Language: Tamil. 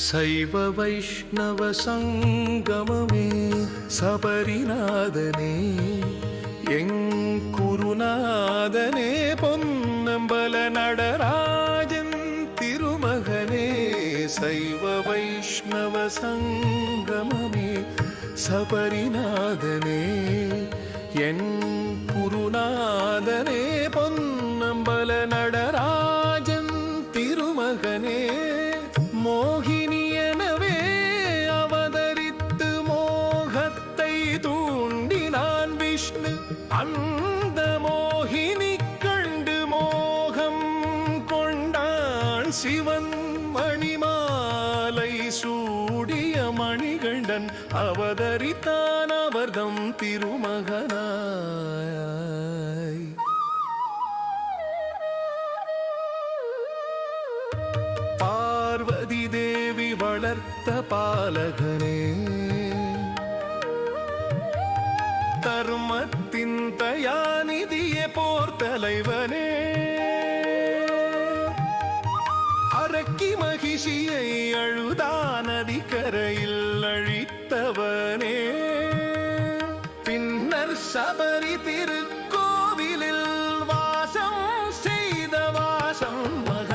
சைவ வைஷ்ணவ சங்கமமே சபரிநாதனே எங் குருநாதனே பொன்னம்பல நடராஜன் திருமகனே சைவ வைஷ்ணவ சங்கமமே சபரிநாதனே என் குருநாதனே பொன்னம்பல நட சிவன் மணிமாலை சூடிய மணிகண்டன் அவதரித்தான் அவர்தம் திருமகனாய். பார்வதி தேவி வளர்த்த பாலகனே தர்மத்தின் தயார் அரக்கி மகிஷியை அழுதா நதி கரையில் அழித்தவனே. பின்னர் சபரி திருக்கோவிலில் வாசம் செய்த வாசம் மக